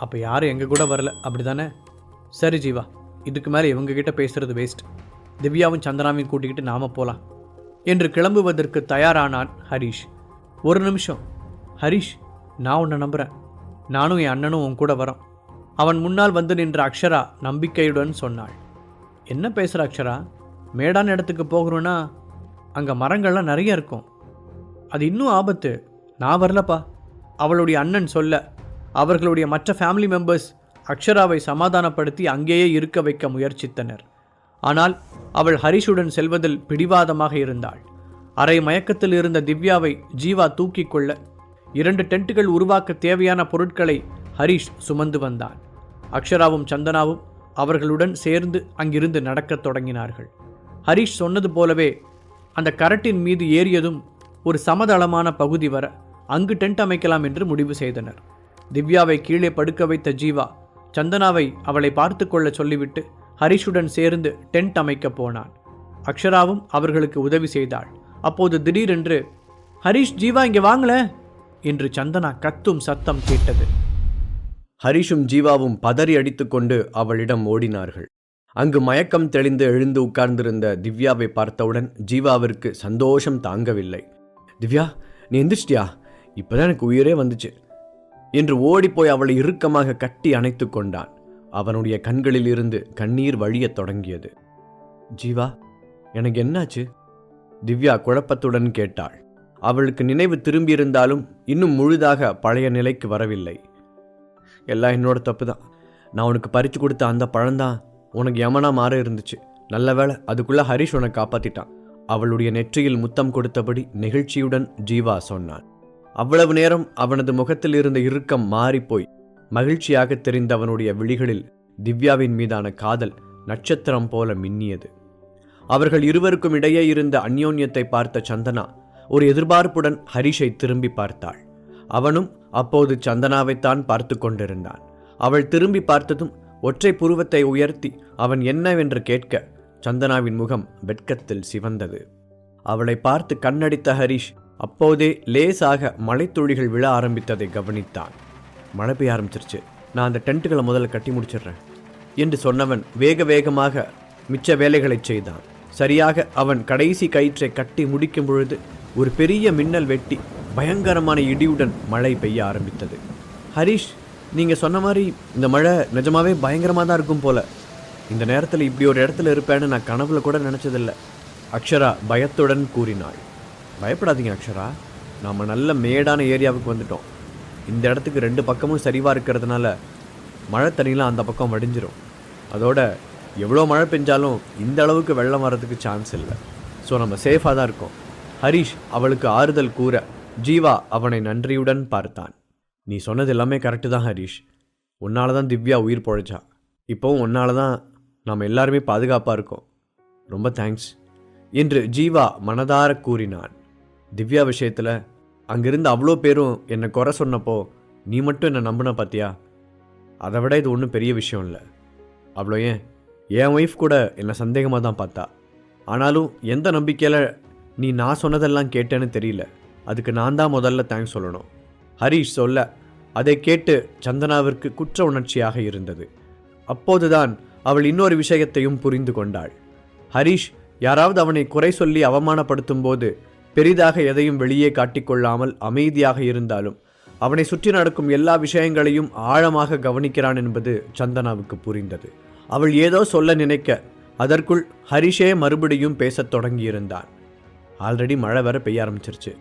அப்போ யாரும் எங்கள் கூட வரல. அப்படி தானே சரி ஜீவா. இதுக்கு மேலே இவங்ககிட்ட பேசுகிறது வேஸ்ட் திவ்யாவும் சந்தனாவையும் கூட்டிக்கிட்டு நாம் போகலாம் என்று கிளம்புவதற்கு தயாரானான் ஹரிஷ். ஒரு நிமிஷம். ஹரிஷ் நான் உன்னை நம்புகிறேன் நானும் என் அண்ணனும் உன் கூட வரோம். அவன் முன்னால் வந்து நின்ற அக்ஷரா நம்பிக்கையுடன் சொன்னாள். என்ன பேசுகிற அக்ஷரா? மேடான இடத்துக்கு போகிறோன்னா அங்கே மரங்கள்லாம் நிறைய இருக்கும். அது இன்னும் ஆபத்து. நான் வரலப்பா. அவளுடைய அண்ணன் சொல்ல அவர்களுடைய மற்ற ஃபேமிலி மெம்பர்ஸ் அக்ஷராவை சமாதானப்படுத்தி அங்கேயே இருக்க வைக்க முயற்சித்தனர். ஆனால் அவள் ஹரிஷுடன் செல்வதில் பிடிவாதமாக இருந்தாள். அரை மயக்கத்தில் இருந்த திவ்யாவை ஜீவா தூக்கிக் கொள்ள இரண்டு டென்ட்டுகள் உருவாக்க தேவையான பொருட்களை ஹரிஷ் சுமந்து வந்தான். அக்ஷராவும் சந்தனாவும் அவர்களுடன் சேர்ந்து அங்கிருந்து நடக்கத் தொடங்கினார்கள். ஹரிஷ் சொன்னது போலவே அந்த கரட்டின் மீது ஏறியதும் ஒரு சமதளமான பகுதி வர அங்கு டென்ட் அமைக்கலாம் என்று முடிவு செய்தனர். திவ்யாவை கீழே படுக்க வைத்த ஜீவா சந்தனாவை அவளை பார்த்து கொள்ள சொல்லிவிட்டு ஹரிஷுடன் சேர்ந்து டென்ட் அமைக்கப் போனான். அக்ஷராவும் அவர்களுக்கு உதவி செய்தாள். அப்போது திடீரென்று ஹரிஷ் ஜீவா இங்கே வாங்கல என்று சந்தனா கத்தும் சத்தம் கேட்டது. ஹரிஷும் ஜீவாவும் பதறி அடித்துக்கொண்டு அவளிடம் ஓடினார்கள். அங்கு மயக்கம் தெளிந்து எழுந்து உட்கார்ந்திருந்த திவ்யாவை பார்த்தவுடன் ஜீவாவிற்கு சந்தோஷம் தாங்கவில்லை. திவ்யா நீ எந்திரிச்சிட்டியா? இப்போதான் எனக்கு உயிரே வந்துச்சு. என்று ஓடிப்போய் அவளை இறுக்கமாக கட்டி அணைத்து கொண்டான். அவனுடைய கண்களில் இருந்து கண்ணீர் வழியத் தொடங்கியது. ஜீவா எனக்கு என்னாச்சு? திவ்யா குழப்பத்துடன் கேட்டாள். அவளுக்கு நினைவு திரும்பியிருந்தாலும் இன்னும் முழுதாக பழைய நிலைக்கு வரவில்லை. எல்லாம் என்னோட தப்பு தான் நான் உனக்கு பறித்து கொடுத்த அந்த பழம்தான் உனக்கு யமனா மாற இருந்துச்சு. நல்ல வேளை அதுக்குள்ள ஹரிஷ் உனக்கு காப்பாத்திட்டான். அவளுடைய நெற்றியில் முத்தம் கொடுத்தபடி நெகிழ்ச்சியுடன் ஜீவா சொன்னான். அவ்வளவு நேரம் அவனது முகத்தில் இருந்த இறுக்கம் மாறிப்போய் மகிழ்ச்சியாக தெரிந்த அவனுடைய விழிகளில் திவ்யாவின் மீதான காதல் நட்சத்திரம் போல மின்னியது. அவர்கள் இருவருக்கும் இடையே இருந்த அந்யோன்யத்தை பார்த்த சந்தனா ஒரு எதிர்பார்ப்புடன் ஹரிஷை திரும்பி பார்த்தாள். அவனும் அப்போது சந்தனாவைத்தான் பார்த்து கொண்டிருந்தான். அவள் திரும்பி பார்த்ததும் ஒற்றை புருவத்தை உயர்த்தி அவன் என்னவென்று கேட்க சந்தனாவின் முகம் வெட்கத்தில் சிவந்தது. அவளை பார்த்து கண்ணடித்த ஹரிஷ் அப்போதே லேசாக மலைத்துளிகள் விழ ஆரம்பித்ததை கவனித்தான். மழை பெய்ய ஆரம்பிச்சிருச்சு. நான் அந்த டென்ட்டுகளை முதல்ல கட்டி முடிச்சிடுறேன் என்று சொன்னவன் வேக வேகமாக மிச்ச வேலைகளைச் செய்தான். சரியாக அவன் கடைசி கயிற்றை கட்டி முடிக்கும் பொழுது ஒரு பெரிய மின்னல் வெட்டி பயங்கரமான இடியுடன் மழை பெய்ய ஆரம்பித்தது. ஹரிஷ் நீங்கள் சொன்ன மாதிரி இந்த மழை நிஜமாவே பயங்கரமாக தான் இருக்கும் போல. இந்த நேரத்தில் இப்படி ஒரு இடத்துல இருப்பேன்னு நான் கனவுல கூட நினச்சதில்ல அக்ஷரா பயத்துடன் கூறினாள். பயப்படாதீங்க அக்ஷரா. நாம் நல்ல மேடான ஏரியாவுக்கு வந்துட்டோம். இந்த இடத்துக்கு ரெண்டு பக்கமும் சரிவாக இருக்கிறதுனால மழை தண்ணிலாம் அந்த பக்கம் வடிஞ்சிரும். அதோட எவ்வளோ மழை பெஞ்சாலும் இந்த அளவுக்கு வெள்ளம் வர்றதுக்கு சான்ஸ் இல்லை. ஸோ நம்ம சேஃபாக தான் இருக்கோம். ஹரிஷ் அவளுக்கு ஆறுதல் கூற ஜீவா அவனை நன்றியுடன் பார்த்தான். நீ சொன்னது எல்லாமே கரெக்டு தான் ஹரிஷ். உன்னால தான் திவ்யா உயிர் பொழைச்சா. இப்போவும் உன்னால தான் நாம் எல்லாருமே பாதுகாப்பாக இருக்கோம். ரொம்ப தேங்க்ஸ் என்று ஜீவா மனதார கூறினான். திவ்யா விஷயத்தில் அங்கிருந்து அவ்வளோ பேரும் என்னை குறை சொன்னப்போ நீ மட்டும் என்னை நம்பின பார்த்தியா அதை விட இது ஒன்றும் பெரிய விஷயம் இல்லை. அவ்வளோ ஏன்? என் ஒய்ஃப் கூட என்னை சந்தேகமாக தான் பார்த்தா ஆனாலும் எந்த நம்பிக்கையில் நீ நான் சொன்னதெல்லாம் கேட்டேன்னு தெரியல. அதுக்கு நான் தான் முதல்ல தேங்க்ஸ் சொல்லணும். ஹரிஷ் சொல்ல அதை கேட்டு சந்தனாவிற்கு குற்ற உணர்ச்சியாக இருந்தது. அப்போதுதான் அவள் இன்னொரு விஷயத்தையும் புரிந்து கொண்டாள். ஹரிஷ் யாராவது அவனை குறை சொல்லி அவமானப்படுத்தும் போது பெரிதாக எதையும் வெளியே காட்டிக்கொள்ளாமல் அமைதியாக இருந்தாலும் அவனை சுற்றி நடக்கும் எல்லா விஷயங்களையும் ஆழமாக கவனிக்கிறான் என்பது சந்தனாவுக்கு புரிந்தது. அவள் ஏதோ சொல்ல நினைக்க அதற்குள் ஹரிஷே மறுபடியும் பேசத் தொடங்கியிருந்தான். ஆல்ரெடி மழை வேற பெய்ய ஆரம்பிச்சிருச்சு.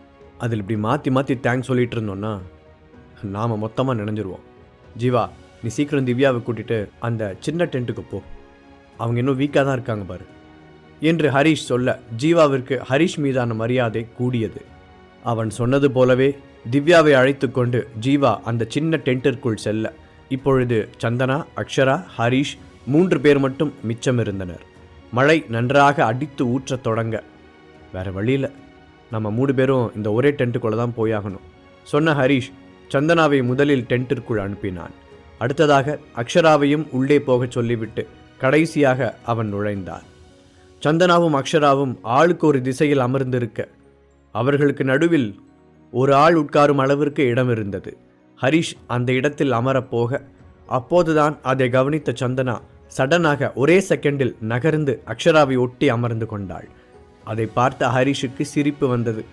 அதில் இப்படி மாற்றி மாற்றி தேங்க்ஸ் சொல்லிட்டு இருந்தோன்னா நாம் மொத்தமாக நினைஞ்சிருவோம். ஜீவா நீ சீக்கிரம் திவ்யாவை கூட்டிட்டு அந்த சின்ன டென்ட்டுக்கு போ. அவங்க இன்னும் வீக்காக தான் இருக்காங்க பாரு. என்று ஹரிஷ் சொல்ல ஜீவாவிற்கு ஹரிஷ் மீதான மரியாதை கூடியது. அவன் சொன்னது போலவே திவ்யாவை அழைத்துக்கொண்டு ஜீவா அந்த சின்ன டென்ட்டிற்குள் செல்ல. இப்பொழுது சந்தனா அக்ஷரா ஹரிஷ் மூன்று பேர் மட்டும் மிச்சம் இருந்தனர் மழை நன்றாக அடித்து ஊற்றத் தொடங்க. வேற வழியில நம்ம மூணு பேரும் இந்த ஒரே டென்ட்டுக்குள்ளே தான் போயாகணும். சொன்ன ஹரிஷ் சந்தனாவை முதலில் டென்ட்டிற்குள் அனுப்பினான். அடுத்ததாக அக்ஷராவையும் உள்ளே போகச் சொல்லிவிட்டு கடைசியாக அவன் நுழைந்தான் சந்தனாவும் அக்ஷராவும் ஆளுக்கு ஒரு திசையில் அமர்ந்திருக்க அவர்களுக்கு நடுவில் ஒரு ஆள் உட்காரும் அளவிற்கு இடம் இருந்தது ஹரிஷ் அந்த இடத்தில் அமரப் போக அப்போதுதான் அதை கவனித்த சந்தனா சடனாக ஒரே செகண்டில் நகர்ந்து அக்ஷராவை ஒட்டி அமர்ந்து கொண்டாள். அதை பார்த்த ஹரிஷுக்கு சிரிப்பு வந்தது.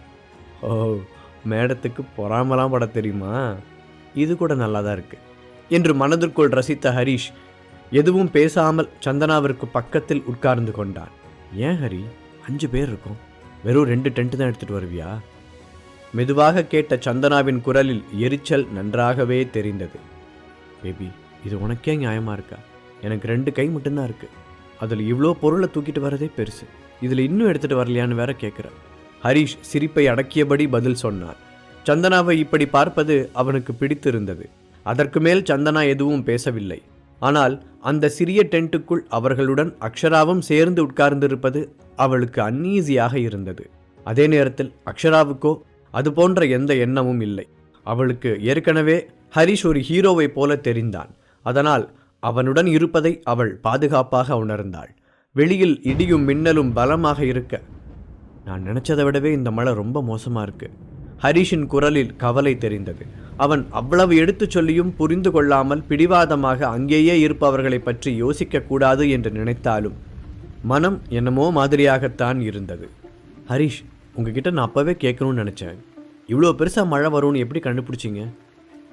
ஓ மேடத்துக்கு பொறாமலாம் பட தெரியுமா? இது கூட நல்லா தான் இருக்கு என்று மனதிற்குள் ரசித்த ஹரிஷ் எதுவும் பேசாமல் சந்தனாவிற்கு பக்கத்தில் உட்கார்ந்து கொண்டான். ஏன் ஹரி? அஞ்சு பேர் இருக்கும். வெறும் ரெண்டு டென்ட் தான் எடுத்துட்டு வருவியா? மெதுவாக கேட்ட சந்தனாவின் குரலில் எரிச்சல் நன்றாகவே தெரிந்தது. பேபி இது உனக்கே நியாயமாக இருக்கா? எனக்கு ரெண்டு கை மட்டும்தான் இருக்குது அதில் இவ்வளோ பொருளை தூக்கிட்டு வரதே பெருசு. இதில் இன்னும் எடுத்துகிட்டு வரலையான்னு வேற கேட்குற ஹரிஷ் சிரிப்பை அடக்கியபடி பதில் சொன்னார். சந்தனாவை இப்படி பார்ப்பது அவனுக்கு பிடித்திருந்தது. அதற்கு மேல் சந்தனா எதுவும் பேசவில்லை. ஆனால் அந்த சிறிய டென்ட்டுக்குள் அவர்களுடன் அக்ஷராவும் சேர்ந்து உட்கார்ந்திருப்பது அவளுக்கு அன்ஈசியாக இருந்தது. அதே நேரத்தில் அக்ஷராவுக்கோ அது போன்ற எந்த எண்ணமும் இல்லை. அவளுக்கு ஏற்கனவே ஹரிஷ் ஒரு ஹீரோவைப் போல தெரிந்தான். அதனால் அவனுடன் இருப்பதை அவள் பாதுகாப்பாக உணர்ந்தாள். வெளியில் இடியும் மின்னலும் பலமாக இருக்க நான் நினைச்சதை விடவே இந்த மழை ரொம்ப மோசமாக இருக்கு. ஹரிஷின் குரலில் கவலை தெரிந்தது. அவன் அவ்வளவு எடுத்துச் சொல்லியும் புரிந்து கொள்ளாமல் பிடிவாதமாக அங்கேயே இருப்பவர்களை பற்றி யோசிக்கக்கூடாது என்று நினைத்தாலும் மனம் என்னமோ மாதிரியாகத்தான் இருந்தது. ஹரிஷ் உங்ககிட்ட நான் அப்போவே கேட்கணும்னு நினச்சேன். இவ்வளோ பெருசாக மழை வரும்னு எப்படி கண்டுபிடிச்சிங்க?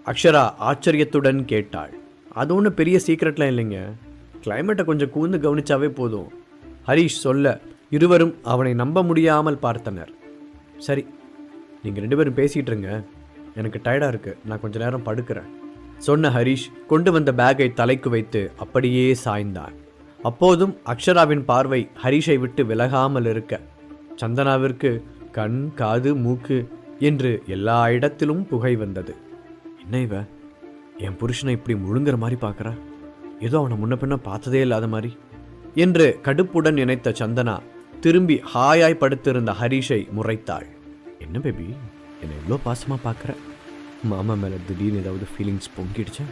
அக்ஷரா ஆச்சரியத்துடன் கேட்டாள். அது ஒன்றும் பெரிய சீக்ரெட்லாம் இல்லைங்க. கிளைமேட்டை கொஞ்சம் கூர்ந்து கவனிச்சாவே போதும். ஹரிஷ் சொல்ல. இருவரும் அவனை நம்ப முடியாமல் பார்த்தனர். சரி நீங்கள் ரெண்டு பேரும் பேசிகிட்டு இருங்க. எனக்கு டயர்டாக இருக்குது நான் கொஞ்ச நேரம் படுக்கிறேன். சொன்ன ஹரிஷ் கொண்டு வந்த பேக்கை தலைக்கு வைத்து அப்படியே சாய்ந்தான். அப்போதும் அக்ஷராவின் பார்வை ஹரிஷை விட்டு விலகாமல் இருக்க சந்தனாவிற்கு கண் காது மூக்கு என்று எல்லா இடத்திலும் புகை வந்தது. என்ன இவ? என் புருஷனை இப்படி முழுங்குற மாதிரி பார்க்குறா? ஏதோ அவனை முன்ன பின்ன பார்த்ததே இல்லாத மாதிரி என்று கடுப்புடன் நினைத்த சந்தனா திரும்பி ஹாயாய் படுத்திருந்த ஹரிஷை முறைத்தாள். என்ன பேபி என்னை இவ்வளோ பாசமாக பார்க்குற மாமா மேலே திடீர்னு ஏதாவது ஃபீலிங்ஸ் பொங்கிடுச்சா?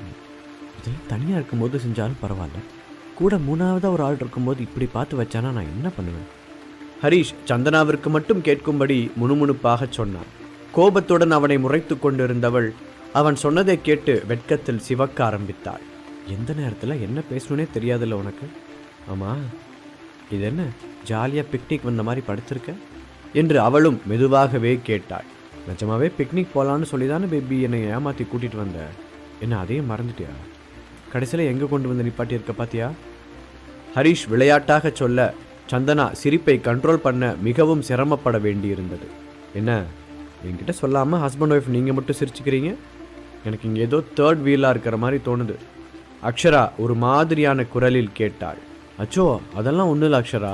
இதெல்லாம் தனியாக இருக்கும்போது செஞ்சாலும் பரவாயில்ல. கூட மூணாவதாக ஒரு ஆள் இருக்கும்போது இப்படி பார்த்து வச்சானா நான் என்ன பண்ணுவேன்? ஹரிஷ் சந்தனாவிற்கு மட்டும் கேட்கும்படி முணுமுணுப்பாக சொன்னான். கோபத்துடன் அவனை முறைத்து கொண்டிருந்தவள் அவன் சொன்னதை கேட்டு வெட்கத்தில் சிவக்க ஆரம்பித்தாள். எந்த நேரத்தில் என்ன பேசணுன்னே தெரியாதுல்ல உனக்கு? ஆமாம் இது என்ன ஜாலியாக பிக்னிக் வந்த மாதிரி படுத்திருக்க? என்று அவளும் மெதுவாகவே கேட்டாள். நிஜமாவே பிக்னிக் போகலான்னு சொல்லி தானே பேபி என்னை ஏமாற்றி கூட்டிகிட்டு வந்த? என்ன அதையும் மறந்துட்டியா? கடைசியில் எங்கே கொண்டு வந்து நிப்பாட்டி இருக்க பாத்தியா? ஹரிஷ் விளையாட்டாக சொல்ல சந்தனா சிரிப்பை கண்ட்ரோல் பண்ண மிகவும் சிரமப்பட வேண்டியிருந்தது. என்ன என்கிட்ட சொல்லாமல் ஹஸ்பண்ட் ஒய்ஃப் நீங்கள் மட்டும் சிரிச்சுக்கிறீங்க? எனக்கு இங்கே ஏதோ தேர்ட் வீலாக இருக்கிற மாதிரி தோணுது. அக்ஷரா ஒரு மாதிரியான குரலில் கேட்டாள். அச்சோ அதெல்லாம் ஒன்றும் இல்லை அக்ஷரா.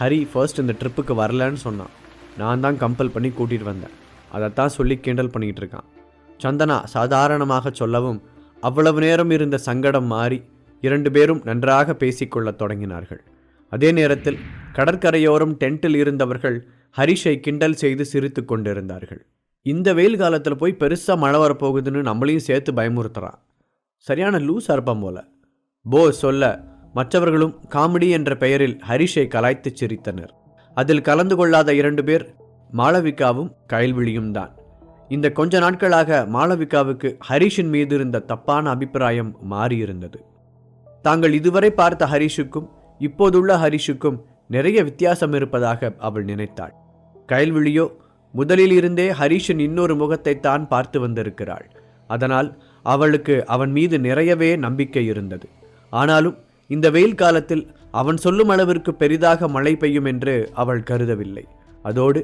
ஹரி ஃபர்ஸ்ட் இந்த ட்ரிப்புக்கு வரலன்னு சொன்னான். நான் தான் கம்பல் பண்ணி கூட்டிகிட்டு வந்தேன். அதைத்தான் சொல்லி கிண்டல் பண்ணிக்கிட்டு இருக்கான். சந்தனா சாதாரணமாக சொல்லவும் அவ்வளவு நேரம் இருந்த சங்கடம் மாறி இரண்டு பேரும் நன்றாக பேசிக்கொள்ளத் தொடங்கினார்கள். அதே நேரத்தில் கடற்கரையோரம் டென்ட்டில் இருந்தவர்கள் ஹரிஷை கிண்டல் செய்து சிரித்து கொண்டிருந்தார்கள். இந்த வெயில் காலத்தில் போய் பெருசாக மழை வரப்போகுதுன்னு நம்மளையும் சேர்த்து பயமுறுத்துறான். சரியான லூஸ் அறுப்பம் போல. போ சொல்ல. மற்றவர்களும் காமெடி என்ற பெயரில் ஹரிஷை கலாய்த்து சிரித்தனர். அதில் கலந்து கொள்ளாத இரண்டு பேர் மாளவிகாவும் கயல்விழியும் தான். இந்த கொஞ்ச நாட்களாக மாளவிகாவுக்கு ஹரிஷின் மீது இருந்த தப்பான அபிப்பிராயம் மாறியிருந்தது. தாங்கள் இதுவரை பார்த்த ஹரிஷுக்கும் இப்போதுள்ள ஹரிஷுக்கும் நிறைய வித்தியாசம் இருப்பதாக அவள் நினைத்தாள். கயல்விழியோ முதலில் இருந்தே ஹரிஷின் இன்னொரு முகத்தை தான் பார்த்து வந்திருக்கிறாள். அதனால் அவளுக்கு அவன் மீது நிறையவே நம்பிக்கை இருந்தது. ஆனாலும் இந்த வெயில் காலத்தில் அவன் சொல்லும் அளவிற்கு பெரிதாக மழை பெய்யும் என்று அவள் கருதவில்லை. அதோடு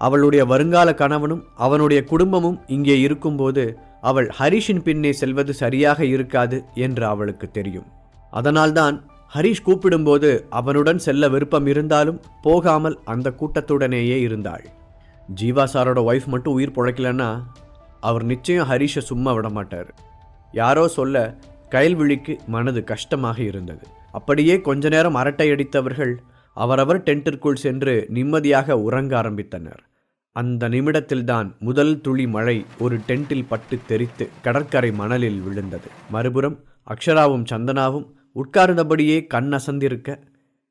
அவளுடைய வருங்கால கணவனும் அவனுடைய குடும்பமும் இங்கே இருக்கும்போது அவள் ஹரிஷின் பின்னே செல்வது சரியாக இருக்காது என்று அவளுக்கு தெரியும். அதனால்தான் ஹரிஷ் கூப்பிடும்போது அவனுடன் செல்ல விருப்பம் இருந்தாலும் போகாமல் அந்த கூட்டத்துடனேயே இருந்தாள். ஜீவா சாரோட ஒய்ஃப் மட்டும் உயிர் பிழைக்கலன்னா அவர் நிச்சயம் ஹரிஷை சும்மா விட மாட்டார். யாரோ சொல்ல கயல்விழிக்கு மனது கஷ்டமாக இருந்தது. அப்படியே கொஞ்ச நேரம் அரட்டை அடித்தவர்கள் அவரவர் டென்ட்டிற்குள் சென்று நிம்மதியாக உறங்க ஆரம்பித்தனர். அந்த நிமிடத்தில்தான் முதல் துளி மழை ஒரு டென்ட்டில் பட்டு தெரித்து கடற்கரை மணலில் விழுந்தது. மறுபுறம் அக்ஷராவும் சந்தனாவும் உட்கார்ந்தபடியே கண் அசந்திருக்க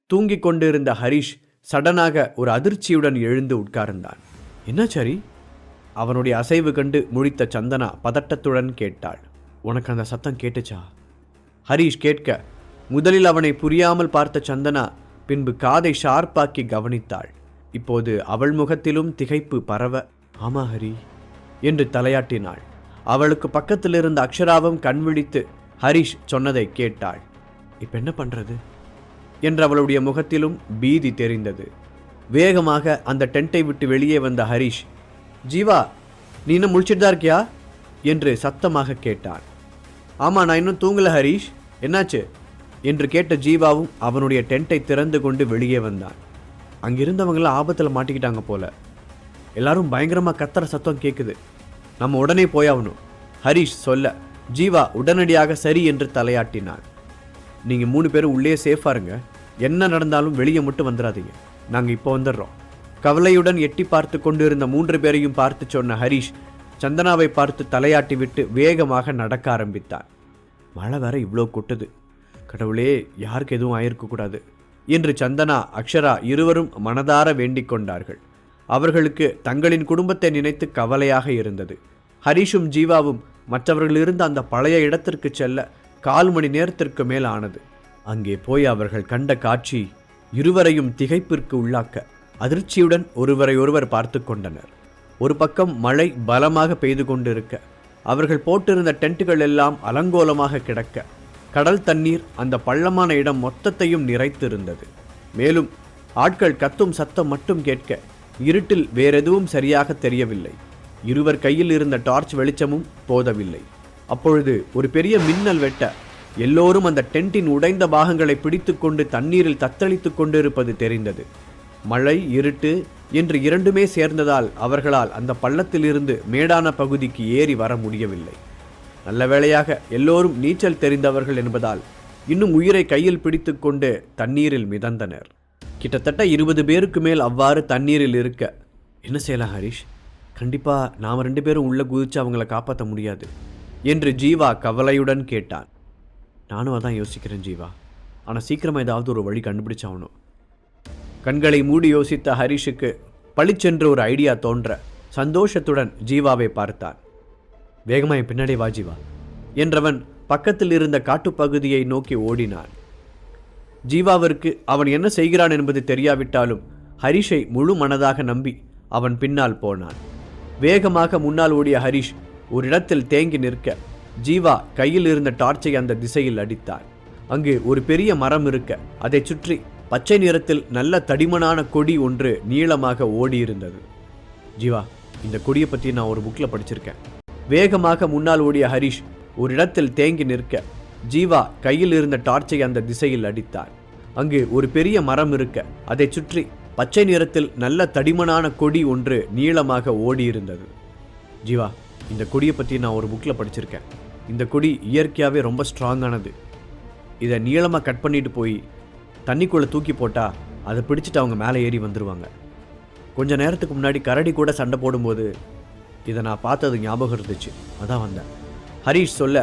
தூங்கிக் கொண்டிருந்த ஹரிஷ் சடனாக ஒரு அதிர்ச்சியுடன் எழுந்து உட்கார்ந்தான். என்ன சரி? அவனுடைய அசைவு கண்டு முழித்த சந்தனா பதட்டத்துடன் கேட்டாள். உனக்கு அந்த சத்தம் கேட்டுச்சா? ஹரீஷ் கேட்க முதலில் அவனை புரியாமல் பார்த்த சந்தனா பின்பு காதை ஷார்ப்பாக்கி கவனித்தாள். இப்போது அவள் முகத்திலும் திகைப்பு பரவ ஆமா ஹரி என்று தலையாட்டினாள். அவளுக்கு பக்கத்தில் இருந்த அக்ஷராவும் கண் விழித்து ஹரிஷ் சொன்னதை கேட்டாள். இப்ப என்ன பண்றது? என்று அவளுடைய முகத்திலும் பீதி தெரிந்தது. வேகமாக அந்த டென்ட்டை விட்டு வெளியே வந்த ஹரிஷ் ஜீவா நீ இன்னும் முழிச்சிட்டு தான் இருக்கியா? என்று சத்தமாக கேட்டான். ஆமாம் நான் இன்னும் தூங்கலை ஹரிஷ். என்னாச்சு? என்று கேட்ட ஜீவாவும் அவனுடைய டென்ட்டை திறந்து கொண்டு வெளியே வந்தான். அங்கிருந்தவங்களாம் ஆபத்தில் மாட்டிக்கிட்டாங்க போல. எல்லாரும் பயங்கரமாக கத்துற சத்தம் கேட்குது நம்ம உடனே போயாகணும் ஹரிஷ் சொல்ல. ஜீவா உடனடியாக சரி என்று தலையாட்டினான். நீங்கள் மூணு பேரும் உள்ளே சேஃபாக இருங்க. என்ன நடந்தாலும் வெளியே மட்டும் வந்துடாதீங்க நாங்கள் இப்போ வந்துடுறோம். கவலையுடன் எட்டி பார்த்து கொண்டிருந்த மூன்று பேரையும் பார்த்து சொன்ன ஹரிஷ் சந்தனாவை பார்த்து தலையாட்டி விட்டு வேகமாக நடக்க ஆரம்பித்தான். மழை வேற இவ்வளோ கொட்டுது. கடவுளே யாருக்கு எதுவும் ஆயிருக்கக்கூடாது என்று சந்தனா அக்ஷரா இருவரும் மனதார வேண்டிக் கொண்டார்கள். அவர்களுக்கு தங்களின் குடும்பத்தை நினைத்து கவலையாக இருந்தது. ஹரிஷும் ஜீவாவும் மற்றவர்களிருந்த அந்த பழைய இடத்திற்கு செல்ல கால் மணி நேரத்திற்கு மேல் ஆனது அங்கே போய் அவர்கள் கண்ட காட்சி இருவரையும் திகைப்பிற்கு உள்ளாக்க அதிர்ச்சியுடன் ஒருவரை ஒருவர் பார்த்து கொண்டனர். ஒரு பக்கம் மழை பலமாக பெய்து கொண்டிருக்க அவர்கள் போட்டிருந்த டென்ட்டுகள் எல்லாம் அலங்கோலமாக கிடக்க கடல் தண்ணீர் அந்த பள்ளமான இடம் மொத்தத்தையும் நிறைத்திருந்தது. மேலும் ஆட்கள் கத்தும் சத்தம் மட்டும் கேட்க இருட்டில் வேறெதுவும் சரியாக தெரியவில்லை. இருவர் கையில் இருந்த டார்ச் வெளிச்சமும் போதவில்லை. அப்பொழுது ஒரு பெரிய மின்னல் வெட்ட எல்லோரும் அந்த டென்ட்டின் உடைந்த பாகங்களை பிடித்துக்கொண்டு தண்ணீரில் தத்தளித்துக் கொண்டிருப்பது தெரிந்தது. மழை இருட்டு என்று இரண்டுமே சேர்ந்ததால் அவர்களால் அந்த பள்ளத்திலிருந்து மேடான பகுதிக்கு ஏறி வர முடியவில்லை. நல்ல வேளையாக எல்லோரும் நீச்சல் தெரிந்தவர்கள் என்பதால் இன்னும் உயிரை கையில் பிடித்துக்கொண்டு தண்ணீரில் மிதந்தனர். கிட்டத்தட்ட இருபது பேருக்கு மேல் அவ்வாறு தண்ணீரில் இருக்க என்ன செய்யலாம் ஹரிஷ்? கண்டிப்பாக நாம் ரெண்டு பேரும் உள்ளே குதித்து அவங்கள காப்பாற்ற முடியாது என்று ஜீவா கவலையுடன் கேட்டான். நானும் அதான் யோசிக்கிறேன் ஜீவா. ஆனால் சீக்கிரமாக ஏதாவது ஒரு வழி கண்டுபிடிச்சாகணும். கண்களை மூடி யோசித்த ஹரிஷுக்கு பளிச்சென்று ஒரு ஐடியா தோன்ற சந்தோஷத்துடன் ஜீவாவை பார்த்தான். வேகமாக என் பின்னாடி வா ஜீவா என்றவன் பக்கத்தில் இருந்த காட்டுப்பகுதியை நோக்கி ஓடினான். ஜீவாவிற்கு அவன் என்ன செய்கிறான் என்பது தெரியாவிட்டாலும் ஹரிஷை முழு மனதாக நம்பி அவன் பின்னால் போனான். வேகமாக முன்னால் ஓடிய ஹரிஷ் ஒரு இடத்தில் தேங்கி நிற்க ஜீவா கையில் இருந்த டார்ச்சை அந்த திசையில் அடித்தான். அங்கு ஒரு பெரிய மரம் இருக்க அதைச் சுற்றி பச்சை நிறத்தில் நல்ல தடிமனான கொடி ஒன்று நீளமாக ஓடியிருந்தது. ஜீவா இந்த கொடியை பற்றி நான் ஒரு புக்கில் படிச்சிருக்கேன். வேகமாக முன்னால் ஓடிய ஹரிஷ் ஒரு இடத்தில் தேங்கி நிற்க ஜீவா கையில் இருந்த டார்ச்சை அந்த திசையில் அடித்தார். அங்கு ஒரு பெரிய மரம் இருக்க அதைச் சுற்றி பச்சை நிறத்தில் நல்ல தடிமனான கொடி ஒன்று நீளமாக ஓடியிருந்தது. ஜீவா இந்த கொடியை பற்றி நான் ஒரு புக்கில் படிச்சிருக்கேன். இந்த கொடி இயற்கையாகவே ரொம்ப ஸ்ட்ராங்கானது இதை நீளமாக கட் பண்ணிட்டு போய் தண்ணிக்குள்ளே தூக்கி போட்டால் அதை பிடிச்சிட்டு அவங்க மேலே ஏறி வந்துடுவாங்க கொஞ்ச நேரத்துக்கு முன்னாடி கரடி கூட சண்டை போடும்போது இதை நான் பார்த்தது ஞாபகம் இருந்துச்சு. அதான் வந்தேன். ஹரீஷ் சொல்ல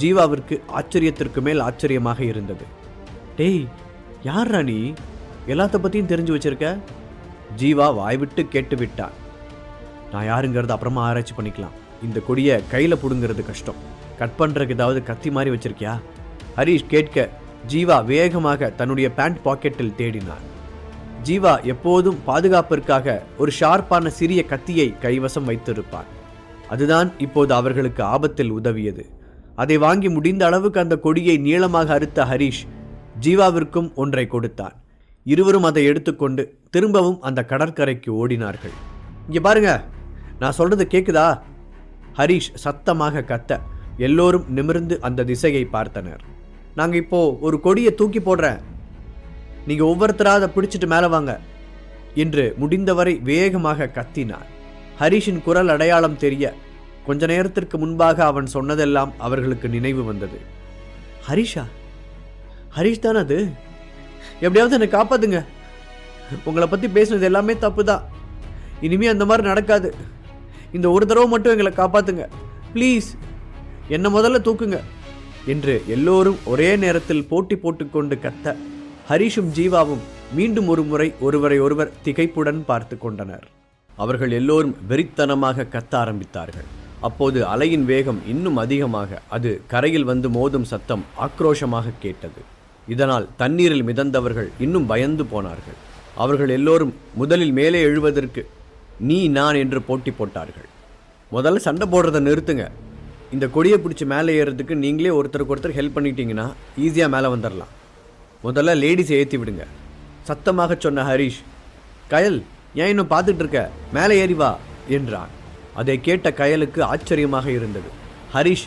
ஜீவாவிற்கு ஆச்சரியத்திற்கு மேல் ஆச்சரியமாக இருந்தது. டேய் யார் ராணி எல்லாத்த பற்றியும் தெரிஞ்சு வச்சிருக்க? ஜீவா வாய்விட்டு கேட்டு விட்டான் நான் யாருங்கிறது அப்புறமா ஆராய்ச்சி பண்ணிக்கலாம். இந்த கொடியை கையில் பிடுங்கிறது கஷ்டம். கட் பண்ணுறதுக்கு ஏதாவது கத்தி மாதிரி வச்சுருக்கியா? ஹரீஷ் கேட்க ஜீவா வேகமாக தன்னுடைய பேண்ட் பாக்கெட்டில் தேடினார் ஜீவா எப்போதும் பாதுகாப்பிற்காக ஒரு ஷார்ப்பான சிறிய கத்தியை கைவசம் வைத்திருப்பான் அதுதான் இப்போது அவர்களுக்கு ஆபத்தில் உதவியது. அதை வாங்கி முடிந்த அளவுக்கு அந்த கொடியை நீளமாக அறுத்த ஹரீஷ் ஜீவாவிற்கும் ஒன்றை கொடுத்தான் இருவரும் அதை எடுத்துக்கொண்டு திரும்பவும் அந்த கடற்கரைக்கு ஓடினார்கள். இங்க பாருங்க நான் சொல்றது கேட்குதா ஹரீஷ் சத்தமாக கத்த எல்லோரும் நிமிர்ந்து அந்த திசையை பார்த்தனர். நாங்கள் இப்போ ஒரு கொடியை தூக்கி போடுறேன். நீங்கள் ஒவ்வொருத்தராக அதை பிடிச்சிட்டு மேலே வாங்க என்று முடிந்தவரை வேகமாக கத்தினார். ஹரிஷின் குரல் அடையாளம் தெரிய கொஞ்ச நேரத்திற்கு முன்பாக அவன் சொன்னதெல்லாம் அவர்களுக்கு நினைவு வந்தது. ஹரிஷா ஹரிஷ் தானே அது? எப்படியாவது என்னை காப்பாத்துங்க. உங்களை பற்றி பேசுனது எல்லாமே தப்பு தான் இனிமேல் அந்த மாதிரி நடக்காது. இந்த ஒரு தடவை மட்டும் எங்களை காப்பாத்துங்க. ப்ளீஸ் என்னை முதல்ல தூக்குங்க. என்று எல்லோரும் ஒரே நேரத்தில் போட்டி போட்டுக்கொண்டு கத்த ஹரிஷும் ஜீவாவும் மீண்டும் ஒரு முறை ஒருவரை ஒருவர் திகைப்புடன் பார்த்து கொண்டனர். அவர்கள் எல்லோரும் வெறித்தனமாக கத்த ஆரம்பித்தார்கள். அப்போது அலையின் வேகம் இன்னும் அதிகமாக அது கரையில் வந்து மோதும் சத்தம் ஆக்ரோஷமாக கேட்டது. இதனால் தண்ணீரில் மிதந்தவர்கள் இன்னும் பயந்து போனார்கள். அவர்கள் எல்லோரும் முதலில் மேலே எழுவதற்கு நீ நான் என்று போட்டி போட்டார்கள். முதல்ல சண்டை போடுறதை நிறுத்துங்க. இந்த கொடியை பிடிச்சி மேலே ஏறுறதுக்கு நீங்களே ஒருத்தருக்கு ஒருத்தர் ஹெல்ப் பண்ணிட்டீங்கன்னா ஈஸியாக மேலே வந்துடலாம் முதல்ல லேடிஸை ஏற்றி விடுங்க. சத்தமாக சொன்ன ஹரிஷ் கயல் ஏன் இன்னும் பார்த்துட்டு இருக்க? மேலே ஏறி வா என்றான். அதை கேட்ட கயலுக்கு ஆச்சரியமாக இருந்தது. ஹரிஷ்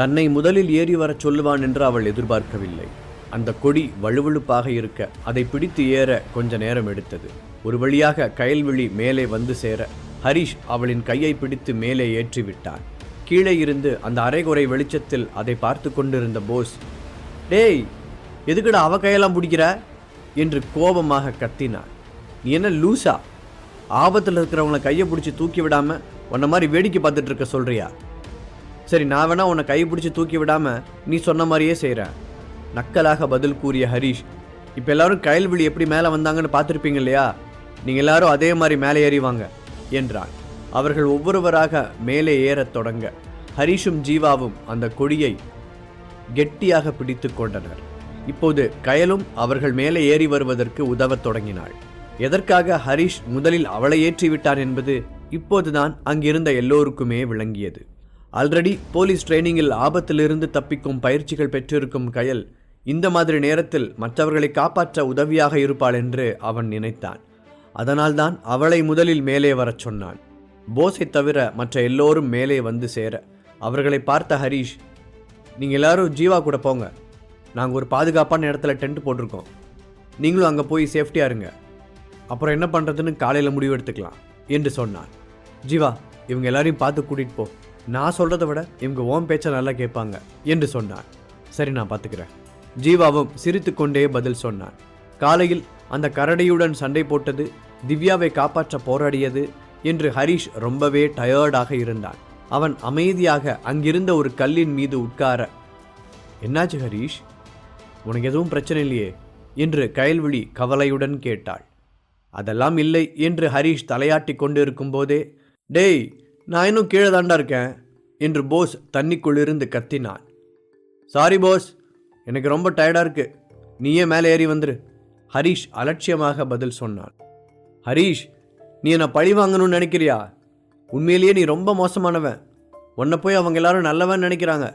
தன்னை முதலில் ஏறி வரச் சொல்லுவான் என்று அவள் எதிர்பார்க்கவில்லை. அந்த கொடி வழுவழுப்பாக இருக்க அதை பிடித்து ஏற கொஞ்ச நேரம் எடுத்தது. ஒரு வழியாக கயல்விழி மேலே வந்து சேர ஹரிஷ் அவளின் கையை பிடித்து மேலே ஏற்றி விட்டான். கீழே இருந்து அந்த அரைகுறை வெளிச்சத்தில் அதை பார்த்து கொண்டிருந்த போஸ் டேய் எதுக்குடா அவ கையெல்லாம் பிடிக்கிற? என்று கோபமாக கத்தினார் நீ என்ன லூசா? ஆபத்தில் இருக்கிறவங்கள கையை பிடிச்சி தூக்கி விடாமல் உன்ன மாதிரி வேடிக்கை பார்த்துட்டு இருக்க சொல்கிறியா சரி நான் வேணா உன்னை கை பிடிச்சி தூக்கி விடாமல் நீ சொன்ன மாதிரியே செய்கிறேன் நக்கலாக பதில் கூறிய ஹரிஷ் இப்போ எல்லாரும் கயல்விழி எப்படி மேலே வந்தாங்கன்னு பார்த்துருப்பீங்க இல்லையா? நீங்கள் எல்லாரும் அதே மாதிரி மேலே ஏறிவாங்க என்றான். அவர்கள் ஒவ்வொருவராக மேலே ஏறத் தொடங்க. ஹரிஷும் ஜீவாவும் அந்த கொடியை கெட்டியாக பிடித்து கொண்டனர். இப்போது கயலும் அவர்கள் மேலே ஏறி வருவதற்கு உதவத் தொடங்கினாள். எதற்காக ஹரிஷ் முதலில் அவளை ஏற்றிவிட்டான் என்பது இப்போதுதான் அங்கிருந்த எல்லோருக்குமே விளங்கியது. ஆல்ரெடி போலீஸ் ட்ரைனிங்கில் ஆபத்திலிருந்து தப்பிக்கும் பயிற்சிகள் பெற்றிருக்கும் கயல் இந்த மாதிரி நேரத்தில் மற்றவர்களை காப்பாற்ற உதவியாக இருப்பாள் என்று அவன் நினைத்தான். அதனால்தான் அவளை முதலில் மேலே வரச் சொன்னான். போஸை தவிர மற்ற எல்லோரும் மேலே வந்து சேர. அவர்களை பார்த்த ஹரிஷ் நீங்கள் எல்லாரும் ஜீவா கூட போங்க. நாங்கள் ஒரு பாதுகாப்பான இடத்துல டென்ட் போட்டிருக்கோம். நீங்களும் அங்கே போய் சேஃப்டியாக இருங்க. அப்புறம் என்ன பண்ணுறதுன்னு காலையில் முடிவு எடுத்துக்கலாம் என்று சொன்னான். ஜீவா இவங்க எல்லாரையும் பார்த்து கூட்டிகிட்டு போ. நான் சொல்கிறத விட இவங்க ஓம் பேச்சை நல்லா கேட்பாங்க என்று சொன்னான். சரி நான் பார்த்துக்கிறேன். ஜீவாவும் சிரித்துக்கொண்டே பதில் சொன்னான். காலையில் அந்த கரடியுடன் சண்டை போட்டது திவ்யாவை காப்பாற்ற போராடியது என்று ஹரிஷ் ரொம்பவே டயர்டாக இருந்தான். அவன் அமைதியாக அங்கிருந்த ஒரு கல்லின் மீது உட்கார என்னாச்சு ஹரீஷ்? உனக்கு எதுவும் பிரச்சனை இல்லையே? என்று கயல்விழி கவலையுடன் கேட்டாள். அதெல்லாம் இல்லை என்று ஹரீஷ் தலையாட்டி கொண்டு இருக்கும்போதே டேய் நான் இன்னும் கீழே தாண்டா இருக்கேன் என்று போஸ் தண்ணிக்குள்ளிருந்து கத்தினான். சாரி போஸ் எனக்கு ரொம்ப டயர்டாக இருக்கு. நீயே மேலே ஏறி வந்துரு. ஹரீஷ் அலட்சியமாக பதில் சொன்னான். ஹரீஷ் நீ என்னை பழி வாங்கணும்னு நினைக்கிறியா? உண்மையிலேயே நீ ரொம்ப மோசமானவன். உன்னை போய் அவங்க எல்லாரும் நல்லவன் நினைக்கிறாங்க.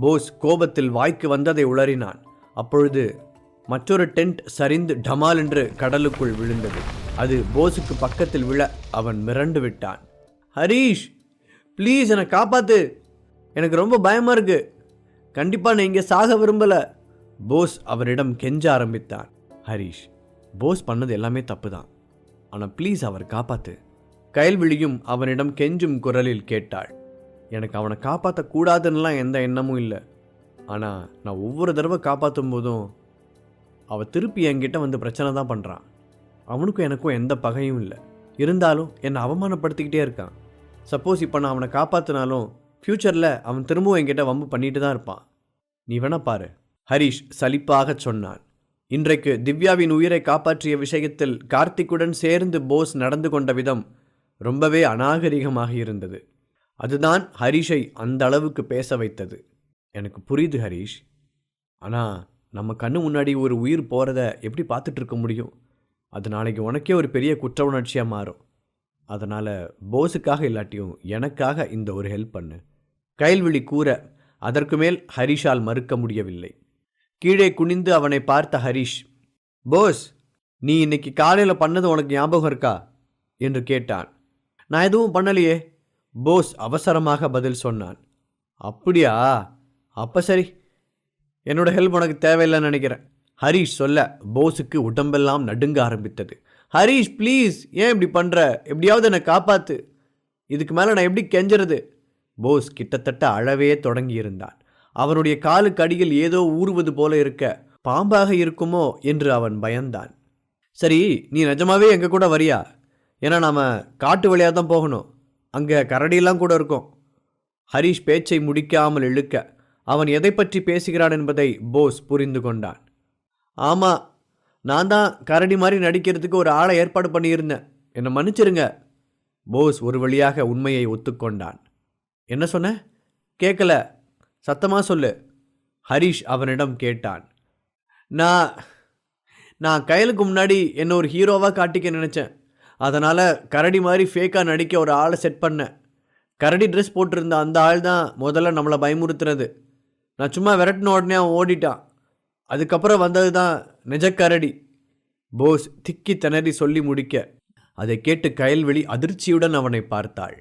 போஸ் கோபத்தில் வாய்க்கு வந்ததை உளறினான். அப்பொழுது மற்றொரு டென்ட் சரிந்து டமால் என்று கடலுக்குள் விழுந்தது. அது போஸுக்கு பக்கத்தில் விழ அவன் மிரண்டு விட்டான். ஹரீஷ் ப்ளீஸ் என்னை காப்பாத்து. எனக்கு ரொம்ப பயமாக இருக்கு. கண்டிப்பாக நான் இங்கே சாக விரும்பலை. போஸ் அவரிடம் கெஞ்ச ஆரம்பித்தான். ஹரீஷ் போஸ் பண்ணது எல்லாமே தப்பு தான் ஆனால் ப்ளீஸ் அவர் காப்பாத்து. கயல்விழியும் அவனிடம் கெஞ்சும் குரலில் கேட்டாள். எனக்கு அவனை காப்பாற்றக்கூடாதுன்னெலாம் எந்த எண்ணமும் இல்லை. ஆனால் நான் ஒவ்வொரு தடவை காப்பாற்றும் போதும் அவள் திருப்பி என்கிட்ட வந்து பிரச்சனை தான் பண்ணுறான் அவனுக்கும் எனக்கும் எந்த பகையும் இல்லை. இருந்தாலும் என்னை அவமானப்படுத்திக்கிட்டே இருக்கான். சப்போஸ் இப்போ நான் அவனை காப்பாற்றினாலும் ஃப்யூச்சரில் அவன் திரும்பவும் என்கிட்ட வம்பு பண்ணிட்டு தான் இருப்பான். நீ வேணா பாரு. ஹரிஷ் சலிப்பாகச் சொன்னான். இன்றைக்கு திவ்யாவின் உயிரை காப்பாற்றிய விஷயத்தில் கார்த்திக்குடன் சேர்ந்து போஸ் நடந்து கொண்ட விதம் ரொம்பவே அநாகரிகமாக இருந்தது. அதுதான் ஹரிஷை அந்த அளவுக்கு பேச வைத்தது. எனக்கு புரியுது ஹரிஷ். ஆனால் நம்ம கண்ணு முன்னாடி ஒரு உயிர் போகிறத எப்படி பார்த்துட்டு இருக்க முடியும்? அது நாளைக்கு உனக்கே ஒரு பெரிய குற்ற உணர்ச்சியாக மாறும். அதனால் போஸுக்காக இல்லாட்டியும் எனக்காக இந்த ஒரு ஹெல்ப் பண்ணு. கைல்விழி கூற அதற்கு மேல் ஹரிஷால் மறுக்க முடியவில்லை. கீழே குனிந்து அவனை பார்த்த ஹரிஷ் போஸ் நீ இன்னைக்கு காலையில் பண்ணது உனக்கு ஞாபகம் இருக்கா? என்று கேட்டான். நான் எதுவும் பண்ணலையே போஸ் அவசரமாக பதில் சொன்னான். அப்படியா? அப்போ சரி. என்னோட ஹெல்ப் உனக்கு தேவையில்லைன்னு நினைக்கிறேன். ஹரீஷ் சொல்ல போஸுக்கு உடம்பெல்லாம் நடுங்க ஆரம்பித்தது. ஹரீஷ் ப்ளீஸ் ஏன் இப்படி பண்ணுற எப்படியாவது என்னை காப்பாற்று இதுக்கு மேலே நான் எப்படி கெஞ்சுறது? போஸ் கிட்டத்தட்ட அழவே தொடங்கியிருந்தான். அவனுடைய காலுக்கு அடியில் ஏதோ ஊறுவது போல இருக்க பாம்பாக இருக்குமோ என்று அவன் பயந்தான். சரி நீ நிஜமாவே எங்கள் கூட வரியா? ஏன்னா நாம் காட்டு வழியாக தான் போகணும். அங்கே கரடியெல்லாம் கூட இருக்கும். ஹரீஷ் பேச்சை முடிக்காமல் இழுக்க அவன் எதை பற்றி பேசுகிறான் என்பதை போஸ் புரிந்து கொண்டான். ஆமாம் நான் தான் கரடி மாதிரி நடிக்கிறதுக்கு ஒரு ஆளை ஏற்பாடு பண்ணியிருந்தேன். என்னை மன்னிச்சிருங்க. போஸ் ஒரு வழியாக உண்மையை ஒத்துக்கொண்டான். என்ன சொன்ன? கேட்கல சத்தமாக சொல்லு. ஹரிஷ் அவனிடம் கேட்டான். நான் நான் கையலுக்கு முன்னாடி என்ன ஒரு ஹீரோவாக காட்டிக்க நினச்சேன். அதனால் கரடி மாதிரி ஃபேக்காக நடிக்க ஒரு ஆளை செட் பண்ணேன். கரடி ட்ரெஸ் போட்டிருந்த அந்த ஆள் தான் முதல்ல நம்மளை பயமுறுத்துறது நான் சும்மா விரட்டின உடனே அவன் ஓடிட்டான். அதுக்கப்புறம் வந்தது தான் நிஜ கரடி போஸ் திக்கி திணறி சொல்லி முடிக்க. அதை கேட்டு கயல்வெளி அதிர்ச்சியுடன் அவனை பார்த்தாள்.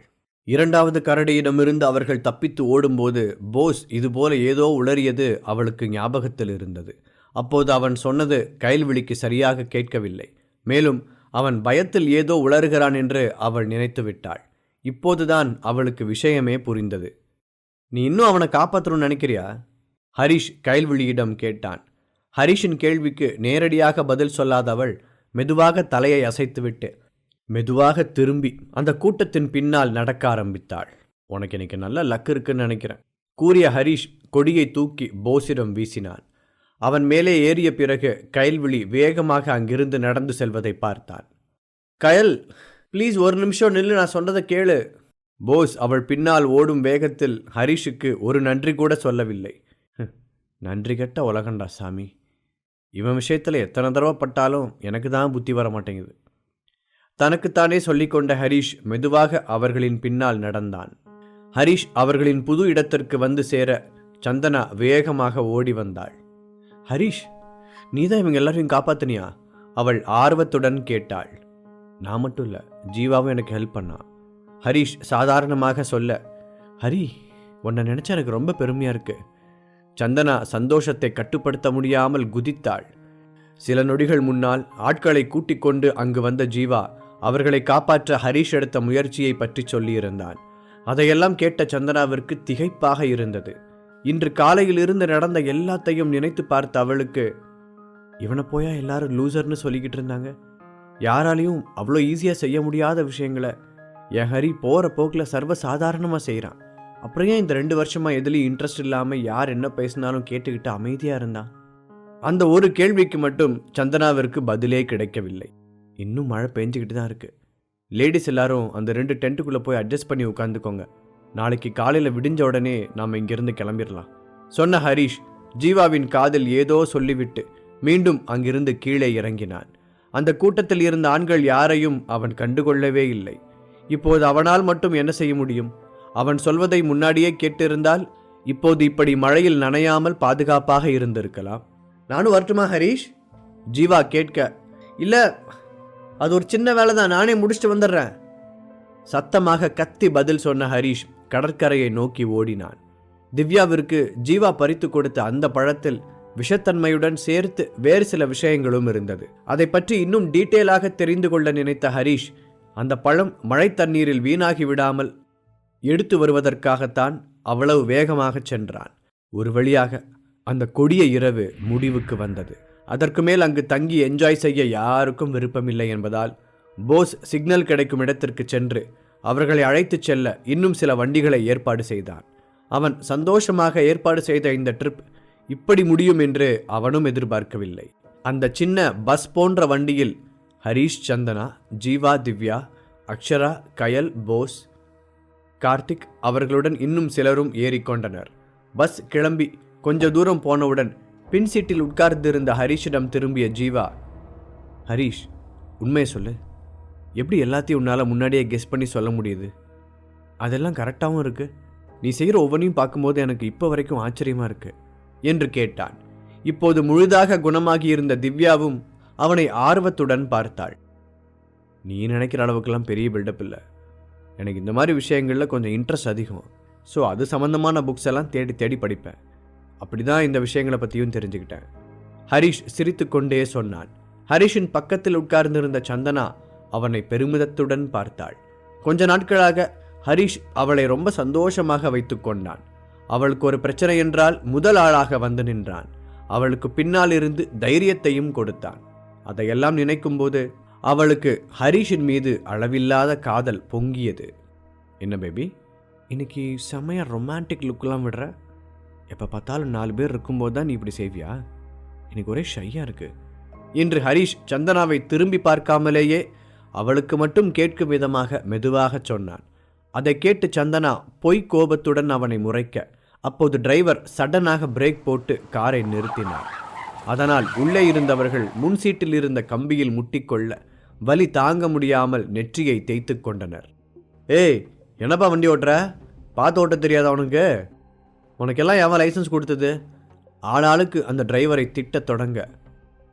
இரண்டாவது கரடியிடமிருந்து அவர்கள் தப்பித்து ஓடும்போது போஸ் இதுபோல ஏதோ உளறியது அவளுக்கு ஞாபகத்தில் இருந்தது. அப்போது அவன் சொன்னது கைல்விழிக்கு சரியாக கேட்கவில்லை. மேலும் அவன் பயத்தில் ஏதோ உளறுகிறான் என்று அவள் நினைத்து விட்டாள். இப்போதுதான் அவளுக்கு விஷயமே புரிந்தது. நீ இன்னும் அவனை காப்பாற்றணும்னு நினைக்கிறியா? ஹரிஷ் கைல்விழியிடம் கேட்டான். ஹரிஷின் கேள்விக்கு நேரடியாக பதில் சொல்லாத அவள் மெதுவாக தலையை அசைத்துவிட்டு மெதுவாக திரும்பி அந்த கூட்டத்தின் பின்னால் நடக்க ஆரம்பித்தாள். உனக்கு இன்னைக்கு நல்ல லக் இருக்குன்னு நினைக்கிறேன் கூறிய ஹரிஷ் கொடியை தூக்கி போஸிடம் வீசினான். அவன் மேலே ஏறிய பிறகு கயல்விழி வேகமாக அங்கிருந்து நடந்து செல்வதை பார்த்தான். கயல் ப்ளீஸ் ஒரு நிமிஷம் நில்லு நான் சொன்னதை கேளு. போஸ் அவள் பின்னால் ஓடும் வேகத்தில் ஹரிஷுக்கு ஒரு நன்றி கூட சொல்லவில்லை. நன்றி கெட்ட உலகண்டா சாமி. இவன் விஷயத்தில் எத்தனை தடவை பட்டாலும் எனக்கு தான் புத்தி வர மாட்டேங்குது தனக்குத்தானே சொல்லிக்கொண்ட ஹரிஷ் மெதுவாக அவர்களின் பின்னால் நடந்தான். ஹரிஷ் அவர்களின் புது இடத்திற்கு வந்து சேர சந்தனா வேகமாக ஓடி வந்தாள். ஹரிஷ் நீதான் இவங்க எல்லாரையும் காப்பாத்தினியா? அவள் ஆர்வத்துடன் கேட்டாள். நான் மட்டும் இல்லை ஜீவாவும் எனக்கு ஹெல்ப் பண்ணா. ஹரிஷ் சாதாரணமாக சொல்ல ஹரி உன்னை நினச்சா எனக்கு ரொம்ப பெருமையாக இருக்கு. சந்தனா சந்தோஷத்தை கட்டுப்படுத்த முடியாமல் குதித்தாள். சில நொடிகள் முன்னால் ஆட்களை கூட்டிக் கொண்டு அங்கு வந்த ஜீவா அவர்களை காப்பாற்ற ஹரிஷ் எடுத்த முயற்சியை பற்றி சொல்லியிருந்தான். அதையெல்லாம் கேட்ட சந்தனாவிற்கு திகைப்பாக இருந்தது. இன்று காலையில் இருந்து நடந்த எல்லாத்தையும் நினைத்து பார்த்த அவளுக்கு இவனை போயா எல்லாரும் லூசர்னு சொல்லிக்கிட்டு இருந்தாங்க? யாராலையும் அவ்வளோ ஈஸியாக செய்ய முடியாத விஷயங்களை என் ஹரி போகிற போக்கில் சர்வ சாதாரணமாக செய்கிறான் அப்புறம் ஏன் இந்த ரெண்டு வருஷமாக எதுலேயும் இன்ட்ரெஸ்ட் இல்லாமல் யார் என்ன பேசினாலும் கேட்டுக்கிட்டு அமைதியாக இருந்தான்? அந்த ஒரு கேள்விக்கு மட்டும் சந்தனாவிற்கு பதிலே கிடைக்கவில்லை. இன்னும் மழை பெஞ்சிக்கிட்டு தான் இருக்குது லேடிஸ் எல்லாரும் அந்த ரெண்டு டென்ட்டுக்குள்ளே போய் அட்ஜஸ்ட் பண்ணி உட்காந்துக்கோங்க. நாளைக்கு காலையில் விடிஞ்ச உடனே நாம் இங்கிருந்து கிளம்பிடலாம் சொன்ன ஹரிஷ் ஜீவாவின் காதில் ஏதோ சொல்லிவிட்டு மீண்டும் அங்கிருந்து கீழே இறங்கினான். அந்த கூட்டத்தில் இருந்த ஆண்கள் யாரையும் அவன் கண்டுகொள்ளவே இல்லை. இப்போது அவனால் மட்டும் என்ன செய்ய முடியும்? அவன் சொல்வதை முன்னாடியே கேட்டிருந்தால் இப்போது இப்படி மழையில் நனையாமல் பாதுகாப்பாக இருந்திருக்கலாம். நானும் வரட்டுமா ஹரீஷ்? ஜீவா கேட்க இல்லை அது ஒரு சின்ன வேலை தான் நானே முடிச்சுட்டு வந்துடுறேன். சத்தமாக கத்தி பதில் சொன்ன ஹரீஷ் கடற்கரையை நோக்கி ஓடினான். திவ்யாவிற்கு ஜீவா பறித்து கொடுத்த அந்த பழத்தில் விஷத்தன்மையுடன் சேர்த்து வேறு சில விஷயங்களும் இருந்தது. அதை பற்றி இன்னும் டீட்டெயிலாக தெரிந்து கொள்ள நினைத்த ஹரீஷ் அந்த பழம் மழை தண்ணீரில் வீணாகி விடாமல் எடுத்து வருவதற்காகத்தான் அவ்வளவு வேகமாகச் சென்றான். ஒரு வழியாக அந்த கொடிய இரவு முடிவுக்கு வந்தது. அதற்கு மேல் அங்கு தங்கி என்ஜாய் செய்ய யாருக்கும் விருப்பமில்லை என்பதால் போஸ் சிக்னல் கிடைக்கும் இடத்திற்கு சென்று அவர்களை அழைத்துச் செல்ல இன்னும் சில வண்டிகளை ஏற்பாடு செய்தான். அவன் சந்தோஷமாக ஏற்பாடு செய்த இந்த ட்ரிப் இப்படி முடியும் என்று அவனும் எதிர்பார்க்கவில்லை. அந்த சின்ன பஸ் போன்ற வண்டியில் ஹரீஷ் சந்தனா ஜீவா திவ்யா அக்ஷரா கயல் போஸ் கார்த்திக் அவர்களுடன் இன்னும் சிலரும் ஏறிக்கொண்டனர். பஸ் கிளம்பி கொஞ்ச தூரம் போனவுடன் பின் சீட்டில் உட்கார்ந்திருந்த ஹரீஷிடம் திரும்பிய ஜீவா ஹரீஷ் உண்மையை சொல்லு. எப்படி எல்லாத்தையும் உன்னால் முன்னாடியே கெஸ் பண்ணி சொல்ல முடியுது? அதெல்லாம் கரெக்டாகவும் இருக்கு. நீ செய்கிற ஒவ்வொன்றையும் பார்க்கும்போது எனக்கு இப்போ வரைக்கும் ஆச்சரியமாக இருக்கு என்று கேட்டான். இப்போது முழுதாக குணமாகியிருந்த திவ்யாவும் அவனை ஆர்வத்துடன் பார்த்தாள். நீ நினைக்கிற அளவுக்கெல்லாம் பெரிய பில்டப் இல்லை. எனக்கு இந்த மாதிரி விஷயங்களில் கொஞ்சம் இன்ட்ரெஸ்ட் அதிகம். ஸோ அது சம்மந்தமான புக்ஸ் எல்லாம் தேடி தேடி படிப்பேன். அப்படி தான் இந்த விஷயங்களை பற்றியும் தெரிஞ்சுக்கிட்டேன். ஹரிஷ் சிரித்துக்கொண்டே சொன்னான். ஹரிஷின் பக்கத்தில் உட்கார்ந்திருந்த சந்தனா அவனை பெருமிதத்துடன் பார்த்தாள். கொஞ்ச நாட்களாக ஹரிஷ் அவளை ரொம்ப சந்தோஷமாக வைத்து கொண்டான். அவளுக்கு ஒரு பிரச்சனை என்றால் முதல் ஆளாக வந்து நின்றான். அவளுக்கு பின்னால் இருந்து தைரியத்தையும் கொடுத்தான். அதையெல்லாம் நினைக்கும்போது அவளுக்கு ஹரிஷின் மீது அளவில்லாத காதல் பொங்கியது. என்ன பேபி இன்னைக்கு செம்மையா ரொமான்டிக் லுக்கெலாம் விடுற? எப்போ பார்த்தாலும் நாலு பேர் இருக்கும்போது தான் நீ இப்படி செய்வியா? எனக்கு ஒரே ஷையாக இருக்கு. என்று ஹரிஷ் சந்தனாவை திரும்பி பார்க்காமலேயே அவளுக்கு மட்டும் கேட்கும் விதமாக மெதுவாகச் சொன்னான். அதை கேட்டு சந்தனா பொய் கோபத்துடன் அவனை முறைக்க அப்போது டிரைவர் சடனாக பிரேக் போட்டு காரை நிறுத்தினார். அதனால் உள்ளே இருந்தவர்கள் முன் சீட்டில் இருந்த கம்பியில் முட்டிக்கொள்ள வலி தாங்க முடியாமல் நெற்றியை தேய்த்து கொண்டனர். ஏய் என்னப்பா வண்டி ஓட்டுற? பார்த்து ஓட்ட தெரியாதா அவனுக்கு உனக்கெல்லாம் எவன் லைசன்ஸ் கொடுத்தது? ஆளாளுக்கு அந்த டிரைவரை திட்டத் தொடங்க.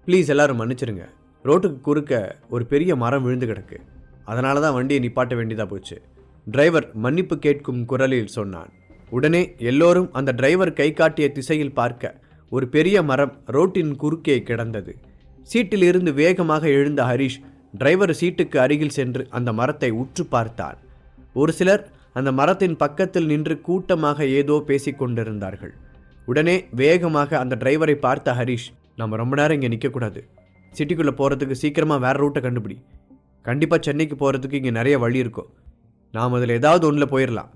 ப்ளீஸ் எல்லாரும் மன்னிச்சிருங்க. ரோட்டுக்கு குறுக்க ஒரு பெரிய மரம் விழுந்து கிடக்கு. அதனால தான் வண்டியை நிப்பாட்ட வேண்டியதாக போச்சு. டிரைவர் மன்னிப்பு கேட்கும் குரலில் சொன்னான். உடனே எல்லோரும் அந்த டிரைவர் கை காட்டிய திசையில் பார்க்க ஒரு பெரிய மரம் ரோட்டின் குறுக்கே கிடந்தது. சீட்டில் இருந்து வேகமாக எழுந்த ஹரிஷ் டிரைவர் சீட்டுக்கு அருகில் சென்று அந்த மரத்தை உற்று பார்த்தான். ஒரு சிலர் அந்த மரத்தின் பக்கத்தில் நின்று கூட்டமாக ஏதோ பேசிக் கொண்டிருந்தார்கள். உடனே வேகமாக அந்த டிரைவரை பார்த்த ஹரிஷ் நம்ம ரொம்ப நேரம் இங்கே நிற்கக்கூடாது சிட்டிக்குள்ளே போகிறதுக்கு சீக்கிரமாக வேற ரூட்டை கண்டுபிடி. கண்டிப்பாக சென்னைக்கு போகிறதுக்கு இங்கே நிறைய வழி இருக்கும். நாம் அதில் ஏதாவது ஒன்றில் போயிடலாம்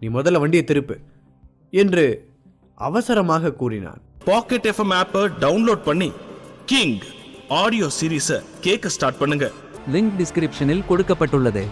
நீ முதல்ல வண்டியை திருப்பு என்று அவசரமாக கூறினான். பாக்கெட் எஃப்எம் ஆப்பை டவுன்லோட் பண்ணி கிங் ஆடியோ சீரீஸை கேட்க ஸ்டார்ட் பண்ணுங்க. லிங்க் டிஸ்கிரிப்ஷனில் கொடுக்கப்பட்டுள்ளது.